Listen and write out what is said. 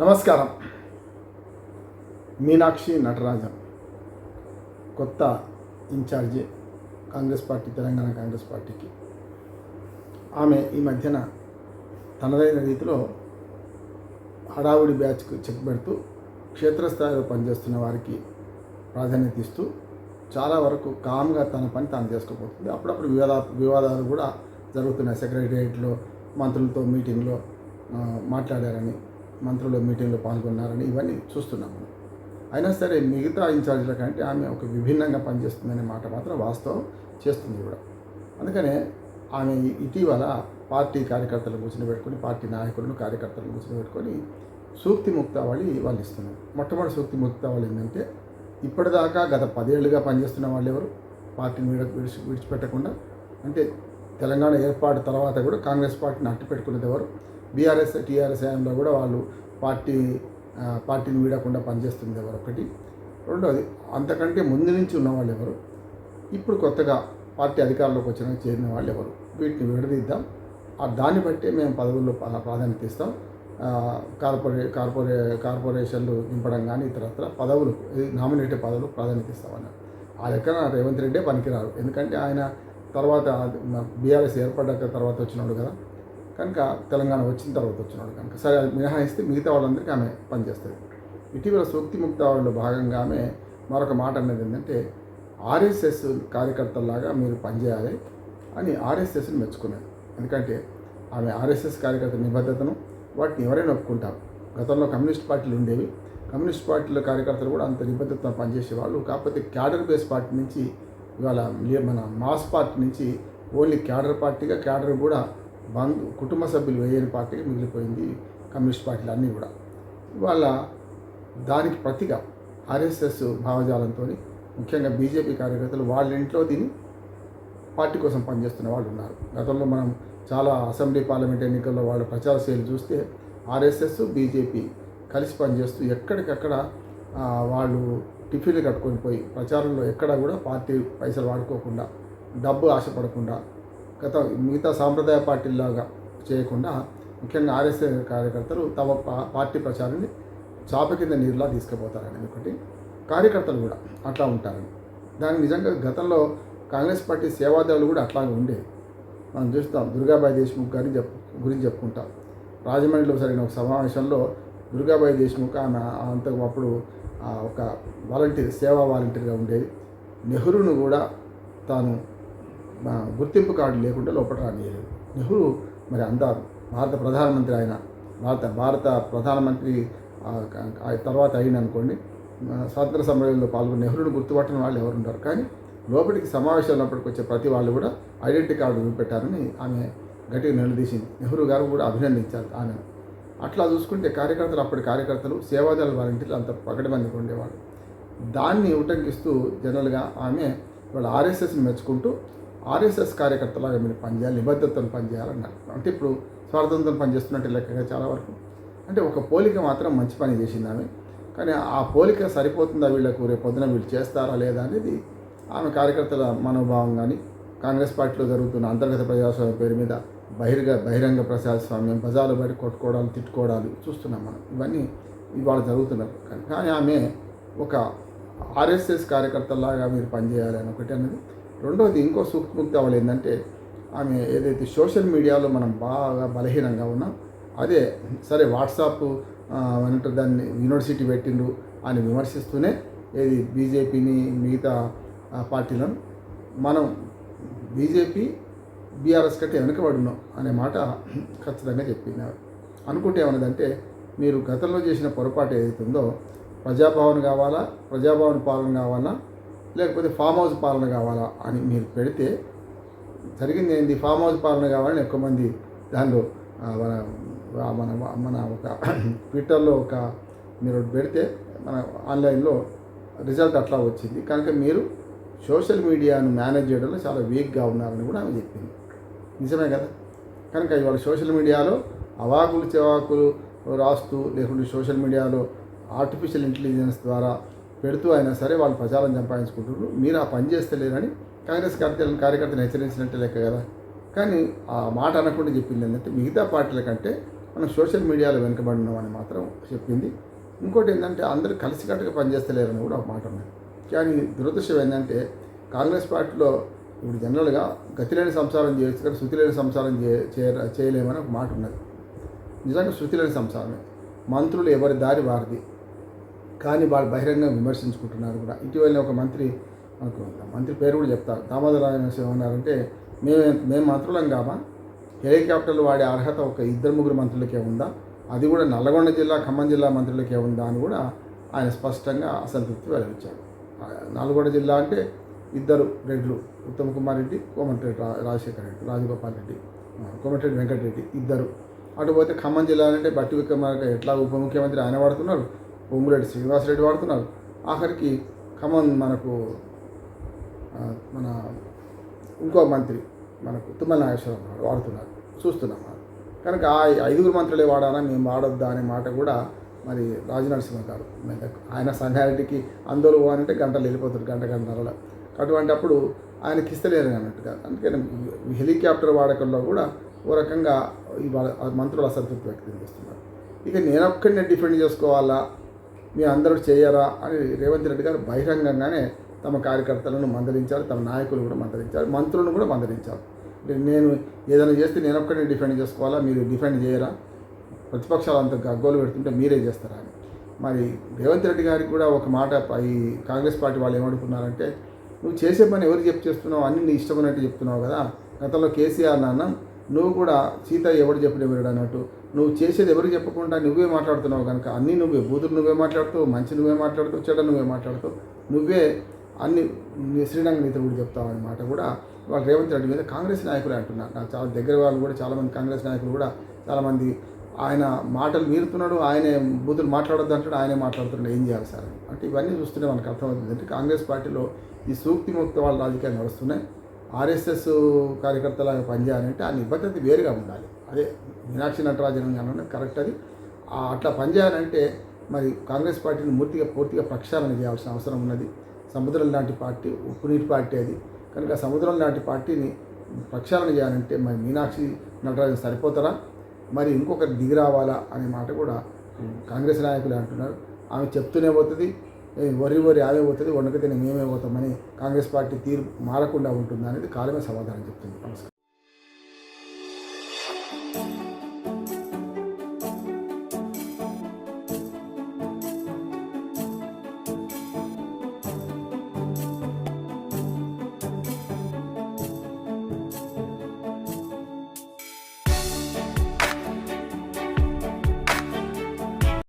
నమస్కారం. మీనాక్షి నటరాజన్ కొత్త incharge Congress party Telangana Congress పార్టీకి. ఆమె ఈ మధ్యన తనదైన రీతిలో హడావుడి బ్యాచ్కు చెక్ పెడుతూ క్షేత్రస్థాయిలో పనిచేస్తున్న వారికి ప్రాధాన్యత ఇస్తూ చాలా వరకు కామ్గా తన పని తాను చేసుకోబోతుంది. అప్పుడప్పుడు వివాదా వివాదాలు కూడా జరుగుతున్నాయి. సెక్రటరియట్లో మంత్రులతో మీటింగ్లో మాట్లాడారని మంత్రుల మీటింగ్లో పాల్గొన్నారని ఇవన్నీ చూస్తున్నాము అయినా సరే మిగతా ఇన్ఛార్జీల కంటే ఆమె ఒక విభిన్నంగా పనిచేస్తుందనే మాట మాత్రం వాస్తవం చేస్తుంది కూడా. అందుకనే ఆమె ఇటీవల పార్టీ కార్యకర్తలు కూర్చొని పెట్టుకొని పార్టీ నాయకులను కార్యకర్తలను కూర్చొని పెట్టుకొని సూక్తి ముక్తావళి వాళ్ళు ఇస్తున్నారు. మొట్టమొదటి సూక్తి ముక్తావళి ఏంటంటే ఇప్పటిదాకా గత పదేళ్ళుగా పనిచేస్తున్న వాళ్ళు ఎవరు? పార్టీని విడ విడిచి విడిచిపెట్టకుండా? అంటే తెలంగాణ ఏర్పాటు తర్వాత కూడా కాంగ్రెస్ పార్టీని అట్టు పెట్టుకున్నది ఎవరు? బీఆర్ఎస్ టీఆర్ఎస్ హయాంలో కూడా వాళ్ళు పార్టీ పార్టీని వీడకుండా పనిచేస్తుంది ఎవరు ఒకటి? రెండోది అంతకంటే ముందు నుంచి ఉన్న వాళ్ళు ఎవరు? ఇప్పుడు కొత్తగా పార్టీ అధికారంలోకి వచ్చిన చేరిన వాళ్ళు ఎవరు? వీటిని విడదీద్దాం. ఆ దాన్ని బట్టే మేము పదవుల్లో ప్రాధాన్యత ఇస్తాం. కార్పొరే కార్పొరే కార్పొరేషన్లు నింపడం కానీ ఇతరత్ర పదవులు నామినేటెడ్ పదవులు ప్రాధాన్యత ఇస్తామన్నారు. ఆ లెక్కన రేవంత్ రెడ్డే పనికిరారు. ఎందుకంటే ఆయన తర్వాత బీఆర్ఎస్ ఏర్పడ్డాక తర్వాత వచ్చినాడు కదా. కనుక తెలంగాణ వచ్చిన తర్వాత వచ్చినాడు కనుక. సరే అది మినహాయిస్తే మిగతా వాళ్ళందరికీ ఆమె పనిచేస్తుంది. ఇటీవల సూక్తి ముక్తావళిలో భాగంగా ఆమె మరొక మాట అనేది ఏంటంటే ఆర్ఎస్ఎస్ కార్యకర్తల్లాగా మీరు పనిచేయాలి అని ఆర్ఎస్ఎస్ని మెచ్చుకున్నారు ఎందుకంటే ఆమె ఆర్ఎస్ఎస్ కార్యకర్త నిబద్ధతను వాటిని ఎవరైనా ఒప్పుకుంటారు. గతంలో కమ్యూనిస్ట్ పార్టీలు ఉండేవి. కమ్యూనిస్ట్ పార్టీల కార్యకర్తలు కూడా అంత నిబద్ధతతో పనిచేసేవాళ్ళు. కాకపోతే క్యాడర్ బేస్ పార్టీ నుంచి ఇవాళ మన మాస్ పార్టీ నుంచి ఓన్లీ క్యాడర్ పార్టీగా క్యాడర్ కూడా బంధు కుటుంబ సభ్యులు వేయని పార్టీగా మిగిలిపోయింది కమ్యూనిస్ట్ పార్టీలు అన్నీ కూడా. ఇవాళ దానికి ప్రతిగా ఆర్ఎస్ఎస్ భావజాలంతో ముఖ్యంగా బీజేపీ కార్యకర్తలు వాళ్ళ ఇంట్లో దీన్ని పార్టీ కోసం పనిచేస్తున్న వాళ్ళు ఉన్నారు. గతంలో మనం చాలా అసెంబ్లీ పార్లమెంట్ ఎన్నికల్లో వాళ్ళ ప్రచార శైలి చూస్తే ఆర్ఎస్ఎస్ బీజేపీ కలిసి పనిచేస్తూ ఎక్కడికక్కడ వాళ్ళు టిఫిన్లు కట్టుకొని పోయి ప్రచారంలో ఎక్కడ కూడా పార్టీ పైసలు వాడుకోకుండా డబ్బు ఆశపడకుండా గత మిగతా సాంప్రదాయ పార్టీలాగా చేయకుండా ముఖ్యంగా ఆర్ఎస్ఎస్ కార్యకర్తలు తమ పా- పార్టీ ప్రచారాన్ని చాప కింద నీరులా తీసుకుపోతారని ఒకటి కార్యకర్తలు కూడా అట్లా ఉంటారని. దానికి నిజంగా గతంలో కాంగ్రెస్ పార్టీ సేవాదారులు కూడా అట్లాగే ఉండేవి మనం చూస్తాం దుర్గాబాయి దేశ్ముఖ్ గారిని చెప్ గురించి చెప్పుకుంటాం. రాజమండ్రిలో జరిగిన ఒక సమావేశంలో దుర్గాబాయి దేశ్ముఖ్ ఆమె అంతకు అప్పుడు ఒక వాలంటీర్ సేవా వాలంటీర్గా ఉండేది. నెహ్రూను కూడా తాను గుర్తింపు కార్డు లేకుండా లోపల రానియలేదు నెహ్రూ మరి అంత భారత ప్రధానమంత్రి ఆయన భారత భారత ప్రధానమంత్రి ఆ తర్వాత అయిన అనుకోండి స్వాతంత్ర సమరంలో పాల్గొన్న నెహ్రూను గుర్తుపట్టిన వాళ్ళు ఎవరు ఉంటారు కానీ లోపలికి సమావేశం ఉన్నప్పటికి వచ్చే ప్రతి వాళ్ళు కూడా ఐడెంటిటీ కార్డు చూపెట్టారని ఆమె గట్టిగా నిలదీసింది. నెహ్రూ గారు కూడా అభినందించారు ఆమె అట్లా చూసుకుంటే కార్యకర్తలు అప్పటి కార్యకర్తలు సేవాదళ వాలంటీర్లు అంత పకడ్బందీగా ఉండేవాళ్ళు. దాన్ని ఉటంకిస్తూ జనరల్గా ఆమె వాళ్ళ ఆర్ఎస్ఎస్ని మెచ్చుకుంటూ ఆర్ఎస్ఎస్ కార్యకర్తలాగా మీరు పనిచేయాలి నిబద్ధతతో పనిచేయాలన్నారు. అంటే ఇప్పుడు స్వార్థంతో పనిచేస్తున్నట్టు లెక్కగా చాలా వరకు. అంటే ఒక పోలిక మాత్రం మంచి పని చేసింది ఆమె. కానీ ఆ పోలిక సరిపోతుందా వీళ్ళకు? రేపు పొద్దున వీళ్ళు చేస్తారా లేదా అనేది ఆమె కార్యకర్తల మనోభావం కానీ కాంగ్రెస్ పార్టీలో జరుగుతున్న అంతర్గత ప్రజాస్వామ్యం పేరు మీద బహిర్గ బహిరంగ ప్రజాస్వామ్యం బజార్లు బయట కొట్టుకోవడాలు తిట్టుకోవడాలు చూస్తున్నాం మనం. ఇవన్నీ ఇవాళ జరుగుతున్నారు కానీ కానీ ఆమె ఒక ఆర్ఎస్ఎస్ కార్యకర్తలాగా మీరు పనిచేయాలని ఒకటి అన్నది. రెండవది ఇంకో సూక్ష్మక్తి వాళ్ళు ఏంటంటే ఆమె ఏదైతే సోషల్ మీడియాలో మనం బాగా బలహీనంగా ఉన్నాం అదే సరే వాట్సాప్ అంటే దాన్ని యూనివర్సిటీ పెట్టిండ్రు అని విమర్శిస్తూనే ఏది బీజేపీని మిగతా పార్టీలను మనం బీజేపీ బీఆర్ఎస్ కంటే వెనుకబడి ఉన్నాం అనే మాట ఖచ్చితంగా చెప్పినారు. అనుకుంటే ఏమన్నదంటే మీరు గతంలో చేసిన పొరపాటు ఏదైతుందో ఉందో ప్రజాభవన్ కావాలా ప్రజాభవన్ పాలన కావాలా లేకపోతే ఫామ్ హౌస్ పాలన కావాలా అని మీరు పెడితే జరిగింది ఏంది? ఫామ్ హౌస్ పాలన కావాలని ఎక్కువ మంది దానిలో మన మన మన ఒక ట్విట్టర్లో ఒక మీరు ఒకటి పెడితే మన ఆన్లైన్లో రిజల్ట్ అట్లా వచ్చింది. కనుక మీరు సోషల్ మీడియాను మేనేజ్ చేయడంలో చాలా వీక్గా ఉన్నారని కూడా ఆమె చెప్పింది. నిజమే కదా? కనుక ఇవాళ సోషల్ మీడియాలో అవాకులు చెవాకులు రాస్తూ లేకుంటే సోషల్ మీడియాలో ఆర్టిఫిషియల్ ఇంటెలిజెన్స్ ద్వారా పెడుతూ అయినా సరే వాళ్ళు ప్రచారం సంపాదించుకుంటున్నారు. మీరు ఆ పని చేస్తలేరని కాంగ్రెస్ కార్యకర్తలను కార్యకర్తను హెచ్చరించినట్టే లెక్క కదా? కానీ ఆ మాట అనకుండా చెప్పింది ఏంటంటే మిగతా పార్టీల కంటే మనం సోషల్ మీడియాలో వెనుకబడి ఉన్నామని మాత్రం చెప్పింది. ఇంకోటి ఏంటంటే అందరూ కలిసికట్టుగా పనిచేస్తలేరని కూడా ఒక మాట ఉన్నది. కానీ దురదృష్టం ఏంటంటే కాంగ్రెస్ పార్టీలో ఇప్పుడు జనరల్గా గతిలేని సంసారం చేయొచ్చు కానీ శృతి లేని సంసారం చేయ- చేయలేమని ఒక మాట ఉన్నది. నిజంగా శృతి లేని సంసారమే. మంత్రులు ఎవరి దారి వారిది. కానీ వాళ్ళు బహిరంగ విమర్శించుకుంటున్నారు కూడా. ఇటీవల ఒక మంత్రి మనకు మంత్రి పేరు కూడా చెప్తారు. దామోదరాజు ఏమన్నారంటే మేము మేము మంత్రులం కామా హెలికాప్టర్లు వాడే అర్హత ఒక ఇద్దరు ముగ్గురు మంత్రులకే ఉందా? అది కూడా నల్గొండ జిల్లా ఖమ్మం జిల్లా మంత్రులకే ఉందా? అని కూడా ఆయన స్పష్టంగా అసంతృప్తి వెల్లడించారు నల్గొండ జిల్లా అంటే ఇద్దరు రెడ్లు ఉత్తమ్ కుమార్ రెడ్డి కోమటిరెడ్డి రా రాజశేఖర రెడ్డి రాజగోపాల్ రెడ్డి కోమటిరెడ్డి వెంకటరెడ్డి ఇద్దరు. అటు పోతే ఖమ్మం జిల్లా అంటే బట్టి విక్రమార్క ఎట్లా ఉప ముఖ్యమంత్రి ఆయన వాడుతున్నారు పొంగురెడ్డి శ్రీనివాసరెడ్డి వాడుతున్నారు. ఆఖరికి ఖమ్మం మనకు మన ఇంకో మంత్రి మనకు తుమ్మల నాగేశ్వరరావు వాడుతున్నారు చూస్తున్నాం కనుక ఆ ఐదుగురు మంత్రులే వాడాలా మేము వాడొద్దా అనే మాట కూడా మరి రాజనరసింహ గారు ఆయన సంగారెడ్డికి అందరూ అంటే గంటలు వెళ్ళిపోతారు గంట గంటల అటువంటి అప్పుడు ఆయనకి ఇస్తలేరు అన్నట్టుగా అందుకని హెలికాప్టర్ వాడకంలో కూడా ఓ రకంగా మంత్రులు అసంతృప్తి వ్యక్తం చేస్తున్నారు. ఇక నేనొక్కడినే డిఫెండ్ చేసుకోవాలా? మీ అందరూ చేయరా? అని రేవంత్ రెడ్డి గారు బహిరంగంగానే తమ కార్యకర్తలను మందలించారు తమ నాయకులు కూడా మందలించారు మంత్రులను కూడా మందలించారు. అంటే నేను ఏదైనా చేస్తే నేను డిఫెండ్ చేసుకోవాలా? మీరు డిఫెండ్ చేయరా? ప్రతిపక్షాలు అంత గగ్గోలు పెడుతుంటే మీరే చేస్తారా అని. మరి రేవంత్ రెడ్డి గారికి కూడా ఒక మాట ఈ కాంగ్రెస్ పార్టీ వాళ్ళు ఏమనుకున్నారంటే నువ్వు చేసే పని ఎవరు చెప్పు చేస్తున్నావు? అన్ని నీ ఇష్టమైనట్టు చెప్తున్నావు కదా? గతంలో కేసీఆర్ నాన్న నువ్వు కూడా సీత ఎవరు చెప్పిన వీడు అన్నట్టు. నువ్వు చేసేది ఎవరు చెప్పకుండా నువ్వే మాట్లాడుతున్నావు కనుక అన్నీ నువ్వే. బూతులు నువ్వే మాట్లాడుతూ మంచి నువ్వే మాట్లాడుతూ చెడ్డ నువ్వే మాట్లాడుతావు నువ్వే అన్ని శ్రీరంగ నేతలు కూడా చెప్తావు అనే కూడా. వాళ్ళు రేవంత్ రెడ్డి మీద కాంగ్రెస్ నాయకులే అంటున్నారు. నాకు చాలా దగ్గర వాళ్ళు కూడా చాలామంది కాంగ్రెస్ నాయకులు కూడా చాలామంది ఆయన మాటలు మీరుతున్నాడు ఆయనే బూతులు మాట్లాడొద్దు అంటాడు ఆయనే మాట్లాడుతున్నాడు ఏం చేయాలి సార్? అంటే ఇవన్నీ చూస్తుంటే మనకు అర్థమవుతుంది. అంటే కాంగ్రెస్ పార్టీలో ఈ సూక్తి ముక్త వాళ్ళ రాజకీయాలు నడుస్తున్నాయి. ఆర్ఎస్ఎస్ కార్యకర్తలాగా పనిచేయాలంటే ఆ నిబద్ధత వేరుగా ఉండాలి. అదే మీనాక్షి నటరాజన్ కానీ కరెక్ట్ అది. అట్లా పనిచేయాలంటే మరి కాంగ్రెస్ పార్టీని పూర్తిగా పూర్తిగా ప్రక్షాళన చేయాల్సిన అవసరం ఉన్నది. సముద్రం లాంటి పార్టీ ఉప్పునీటి పార్టీ అది. కనుక సముద్రం లాంటి పార్టీని ప్రక్షాళన చేయాలంటే మరి మీనాక్షి నటరాజన్ సరిపోతారా? మరి ఇంకొకరు దిగి రావాలా అనే మాట కూడా కాంగ్రెస్ నాయకులే అంటున్నారు. ఆమె చెప్తూనే పోతుంది వరి వరి ఆమె పోతుంది వండకతిని మేమే పోతామని కాంగ్రెస్ పార్టీ తీరు మారకుండా ఉంటుందా అనేది కాలమే సమాధానం చెప్తుంది. నమస్కారం.